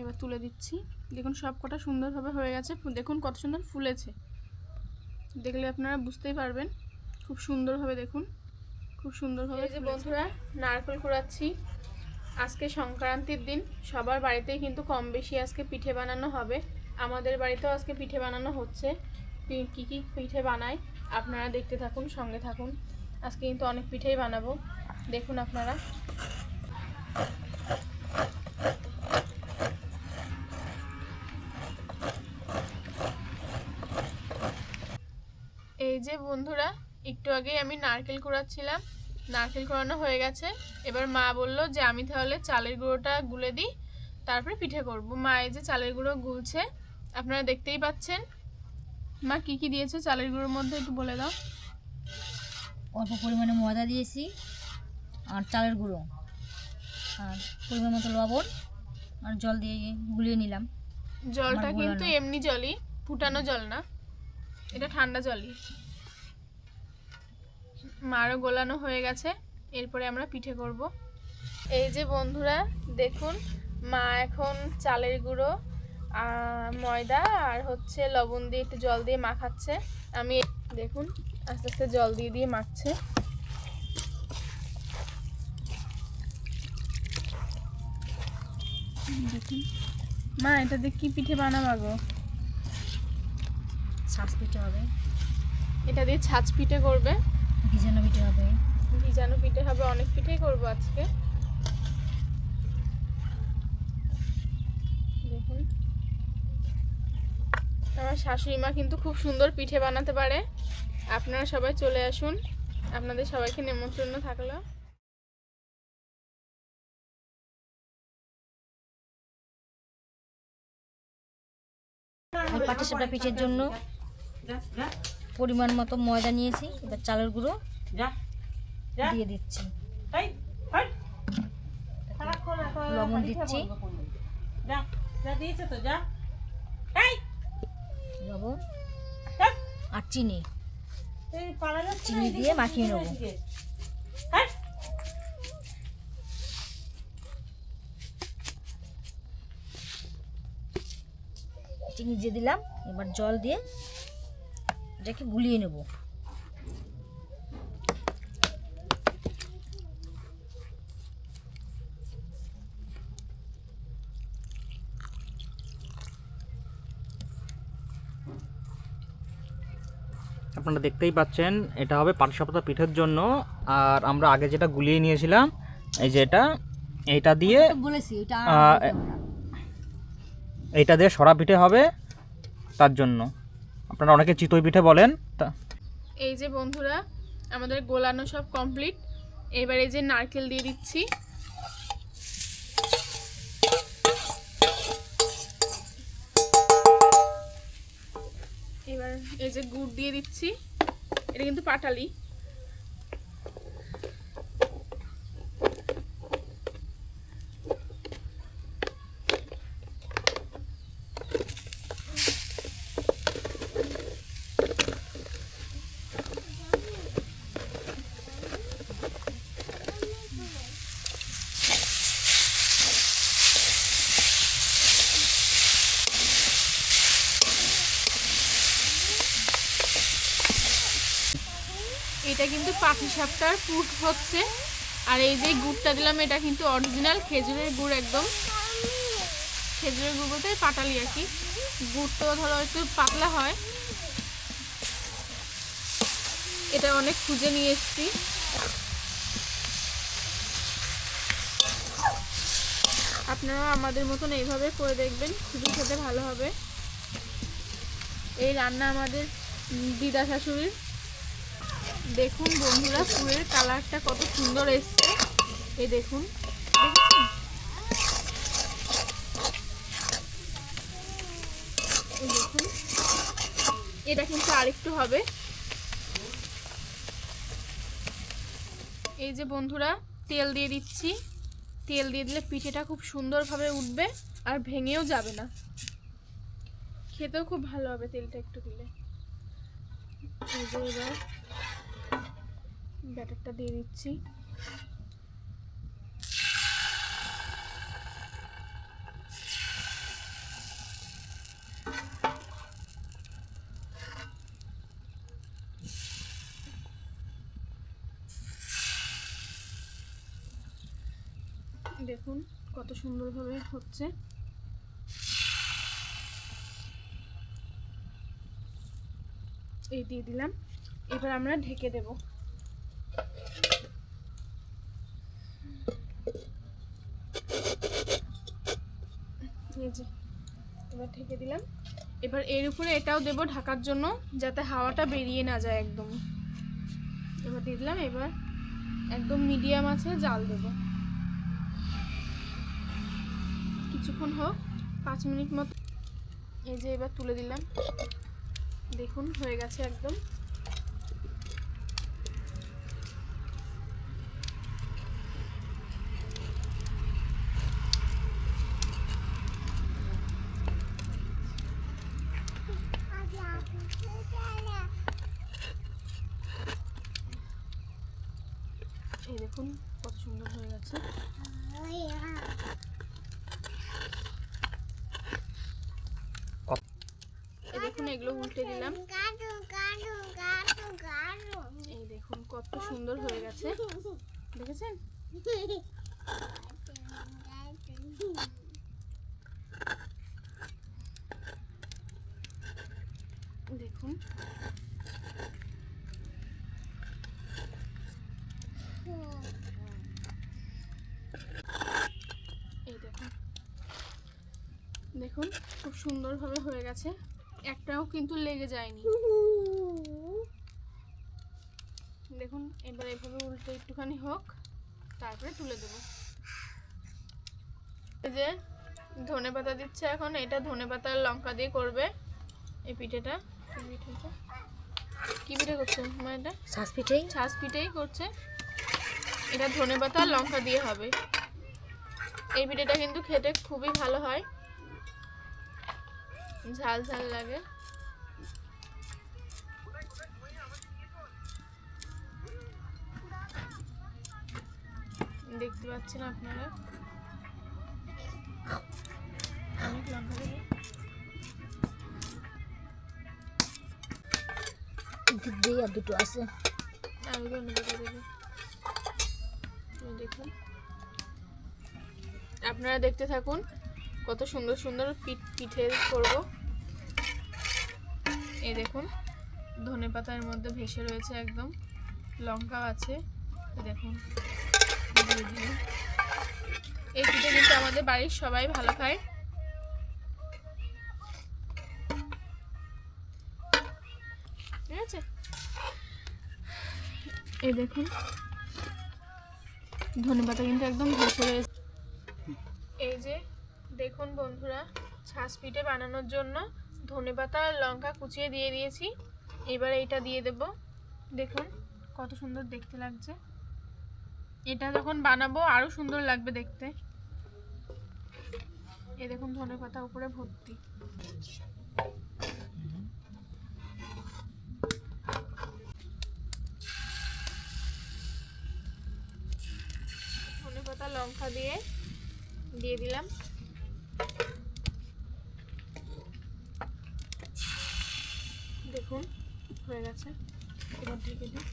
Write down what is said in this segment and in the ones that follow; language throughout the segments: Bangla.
এবার তুলে দিচ্ছি। দেখুন সব কটা সুন্দরভাবে হয়ে গেছে। দেখুন কত সুন্দর ফুলেছে। দেখলে আপনারা বুঝতেই পারবেন। খুব সুন্দরভাবে দেখুন। খুব সুন্দরভাবে যে বন্ধুরা নারকেল কুড়াচ্ছি। আজকে সংক্রান্তির দিন। সবার বাড়িতেই কিন্তু কম বেশি আজকে পিঠে বানানো হবে। আমাদের বাড়িতেও আজকে পিঠে বানানো হচ্ছে। কি কি পিঠে বানাই? আপনারা দেখতে থাকুন সঙ্গে থাকুন। আজকে কিন্তু অনেক পিঠেই বানাবো। দেখুন আপনারা। যে বন্ধুরা একটু আগেই আমি নারকেল কুড়াচ্ছিলাম। নারকেল কুড়ানো হয়ে গেছে। এবার মা বলল যে আমি তাহলে চালের গুঁড়োটা গুলে দিই তারপরে পিঠে করব। মা এই যে চালের গুঁড়ো গুলছে আপনারা দেখতেই পাচ্ছেন। মা কি কি দিয়েছে? চালের গুঁড়োর মধ্যে একটু বলে দাও। অল্প পরিমাণে ময়দা দিয়েছি আর চালের গুঁড়ো। আর পরিমাণ মতো লবণ আর জল দিয়ে গুলিয়ে নিলাম। জলটা কিন্তু এমনি জলই ফুটানো জল না। এটা ঠান্ডা জলই। মারও গোলানো হয়ে গেছে। এরপরে আমরা পিঠে করব। এই যে বন্ধুরা, দেখুন, মা এখন চালের গুঁড়ো ময়দা আর হচ্ছে লবণ দিয়ে একটু জল দিয়ে মাখাচ্ছে। আমি দেখুন, আস্তে আস্তে জল দিয়ে দিয়ে মাখছে। মা, এটা দিয়ে কি পিঠে বানাবা শ্বাস পিঠে হবে। এটা দিয়ে ছাঁচ পিঠে করবে। ভিজানো পিঠে হবে। ভিজানো পিঠে হবে অনেক পিঠেই করব আজকে। দেখুন। আমার শাশুড়ি মা কিন্তু খুব সুন্দর পিঠে বানাতে পারে। আপনারা সবাই চলে আসুন। আপনাদের সবাইকে নেমন্তন্ন থাকল। পাটিসাপটা পিঠের জন্য পরিমাণ মতো ময়দা নিয়েছি এবার চালের গুঁড়ো দিয়ে দিচ্ছি। লবণ দিচ্ছি। লবণ আর চিনি। চিনি দিয়ে মাখিয়ে নেব। চিনি দিয়ে দিলাম এবার জল দিয়ে এটাকে গুলিয়ে নেব। আপনারা দেখতেই পাচ্ছেন এটা হবে পাটিসাপটা পিঠের জন্য। আর আমরা আগে যেটা গুলিয়ে নিয়েছিলাম এই যে এটা এইটা দিয়ে বলেছি এটা দিয়ে সরা পিঠে হবে তার জন্য। আপনারা অনেকে চিতই পিঠে বলেন, তা এই যে বন্ধুরা, আমাদের গোলানো সব কমপ্লিট এবার এই যে নারকেল দিয়ে দিচ্ছি। এবার এই যে গুড় দিয়ে দিচ্ছি। এটা কিন্তু পাটালি। এটা কিন্তু পাখি সাপটার পুট হচ্ছে। আর এই যে গুড়টা দিলাম, এটা কিন্তু অরিজিনাল খেজুরের গুড় একদম। খেজুরের গুড় বলতে পাটালি আর কি। গুড়টা ধরো একটু পাতলা হয়। এটা অনেক খুঁজে নিয়ে এসেছি। আপনারা আমাদের মতন এইভাবে করে দেখবেন, খুবই খেতে ভালো হবে। এই রান্না আমাদের দিদা শাশুড়ির। দেখুন বন্ধুরা, ফুলের কালারটা কত সুন্দর এসছে। এই দেখুন দেখুন, এটা কিন্তু আরেকটু হবে। এই যে বন্ধুরা, তেল দিয়ে দিচ্ছি। তেল দিয়ে দিলে পিঠেটা খুব সুন্দরভাবে উঠবে আর ভেঙেও যাবে না। খেতেও খুব ভালো হবে তেলটা একটু দিলে। এবার ব্যাটারটা দিয়ে দিচ্ছি। দেখুন কত সুন্দরভাবে হচ্ছে। এই দিয়ে দিলাম। এবার আমরা ঢেকে দেবো। ঢেকে দিলাম। এবার এর উপরে এটাও দেব ঢাকার জন্য, যাতে হাওয়াটা বেরিয়ে না যায় একদম। এবার দিয়ে দিলাম, এবার একদম মিডিয়াম আছে, জাল দেব। কিছুক্ষণ হোক, পাঁচ মিনিট মতো। এই যে এবার তুলে দিলাম। দেখুন, হয়ে গেছে একদম। এই দেখুন, কত সুন্দর হয়ে গেছে। এই দেখুন, এগুলো উল্টে দিলাম। এই দেখুন, কত সুন্দর হয়ে গেছে। দেখেছেন? দেখুন এই দেখুন দেখুন খুব সুন্দরভাবে হয়ে গেছে। একটাও কিন্তু লেগে যায়নি। দেখুন এবার এভাবে উল্টে একটুখানি হোক তারপরে তুলে দেবো। এই যে ধনে পাতা দিচ্ছে এখন এটা ধনে পাতার লঙ্কা দিয়ে করবে এই পিঠেটা। কি পিঠে করছে মা এটা? শ্বাস পিঠেই ছাঁচ পিঠেই করছে। এটা ধনে পাতা আর লঙ্কা দিয়ে হবে। এই পিঠেটা কিন্তু খেতে খুবই ভালো হয়। ঝাল ঝাল লাগে। দেখতে পাচ্ছেন আপনারা? অনেক লঙ্কা দেবে দিয়ে আর দুটো আছে। আমি পাতা দেবো। দেখুন। আপনারা দেখতে থাকুন। কত সুন্দর সুন্দর পিঠ করব। এই দেখুন, ধনে পাতার মধ্যে ভেসে রয়েছে একদম, লঙ্কাও আছে দেখুন। এই পিঠে কিন্তু আমাদের বাড়ির সবাই ভালো খায়। ঠিক আছে? এই দেখুন ধনেপাতা কিন্তু একদম ভেসে রয়েছে। এই যে দেখুন বন্ধুরা, ছাঁচ পিঠে বানানোর জন্য ধনেপাতা আর লঙ্কা কুচিয়ে দিয়ে দিয়েছি। এবার এইটা দিয়ে দেব। দেখুন কত সুন্দর দেখতে লাগছে। এটা যখন বানাবো আরও সুন্দর লাগবে দেখতে। এ দেখুন ধনেপাতা উপরে ভর্তি। ধনে পাতা, লঙ্কা দিয়ে দিয়ে দিলাম। দেখুন, হয়ে গেছে। এবার ঢেকে দিই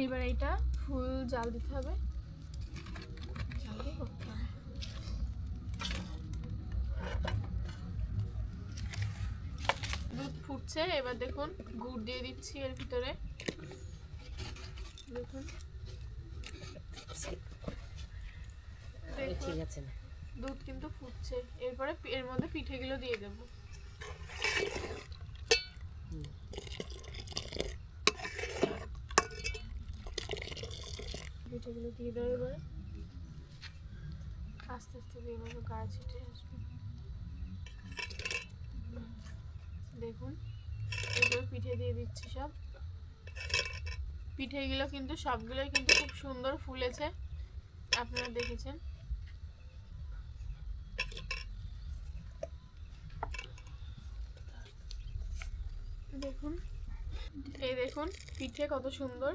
এইবার এইটা ফুল জাল দিতে হবে। দুধ ফুটছে, এবার দেখুন, গুড় দিয়ে দিচ্ছি এর ভিতরে। দেখুন। দেখুন, আছে না। দুধ কিন্তু ফুটছে। এরপরে এর মধ্যে পিঠেগুলো দিয়ে দেব। পিঠেগুলো দিয়ে দেবো এবারে। আস্তে আস্তে দিয়ে দেবো গায়ে ছিটে আসবে। দেখুন এগুলো পিঠে দিয়ে দিচ্ছি সব। পিঠেগুলো কিন্তু সবগুলোই কিন্তু খুব সুন্দর ফুলেছে। আপনারা দেখেছেন। দেখুন, এই দেখুন, পিঠে কত সুন্দর।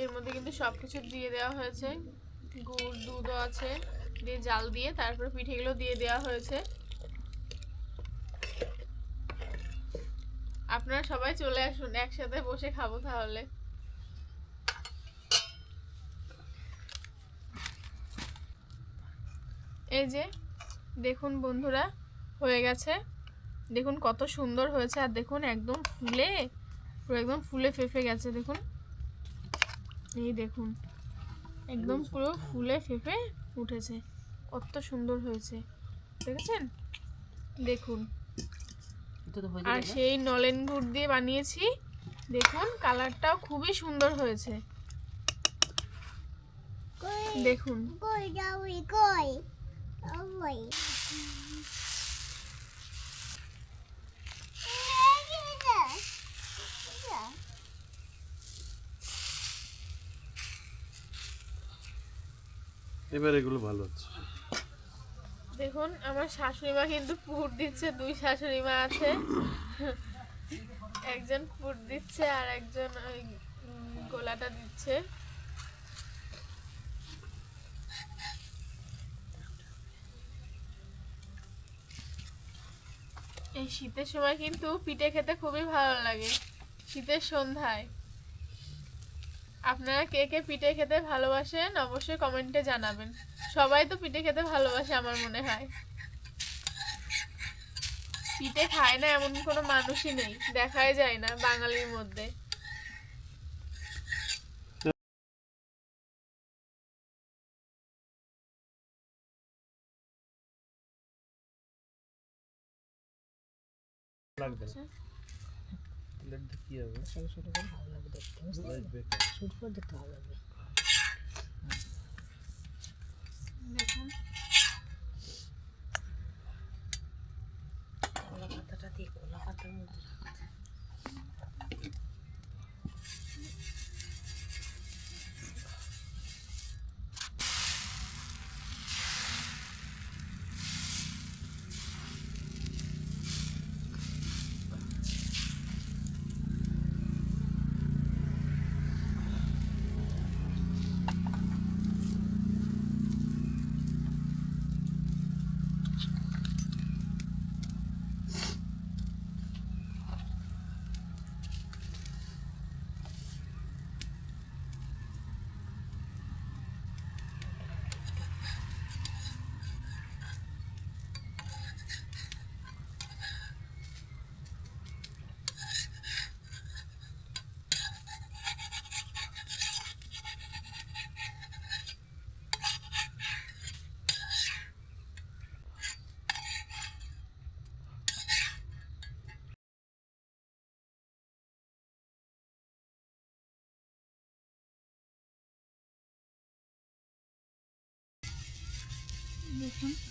এর মধ্যে কিন্তু সব কিছু দিয়ে দেওয়া হয়েছে। গুড়, দুধও আছে। দিয়ে জাল দিয়ে তারপরে পিঠেগুলো দিয়ে দেওয়া হয়েছে। আপনারা সবাই চলে আসুন, একসাথে বসে খাব তাহলে। এই যে দেখুন বন্ধুরা হয়ে গেছে। দেখুন কত সুন্দর হয়েছে আর দেখুন একদম ফুলে পুরো একদম ফুলে ফেপে গেছে দেখুন। এই দেখুন একদম পুরো ফুলে ফেপে উঠেছে কত সুন্দর হয়েছে দেখেছেন? দেখুন। আর সেই নলেন গুড় দিয়ে বানিয়েছি দেখুন কালারটাও খুবই সুন্দর হয়েছে। দেখুন। এবার এগুলো ভালো হচ্ছে। দেখুন, আমার শাশুড়ি মা কিন্তু পুর দিচ্ছে, দুই শাশুড়ি মা আছে। একজন পুর দিচ্ছে আর একজন ওই গোলাটা দিচ্ছে। এই শীতের সময় কিন্তু পিঠে খেতে খুবই ভালো লাগে। শীতের সন্ধ্যায়। আপনারা কে কে পিঠে খেতে ভালোবাসেন অবশ্যই কমেন্টে জানাবেন। সবাই তো পিঠে খেতে ভালোবাসে আমার মনে হয়। পিঠে খায় না এমন কোনো মানুষই নেই, দেখাই যায় না বাঙালির মধ্যে। লাগবে না প্লেটটা কি হবে দেখুন দেখুন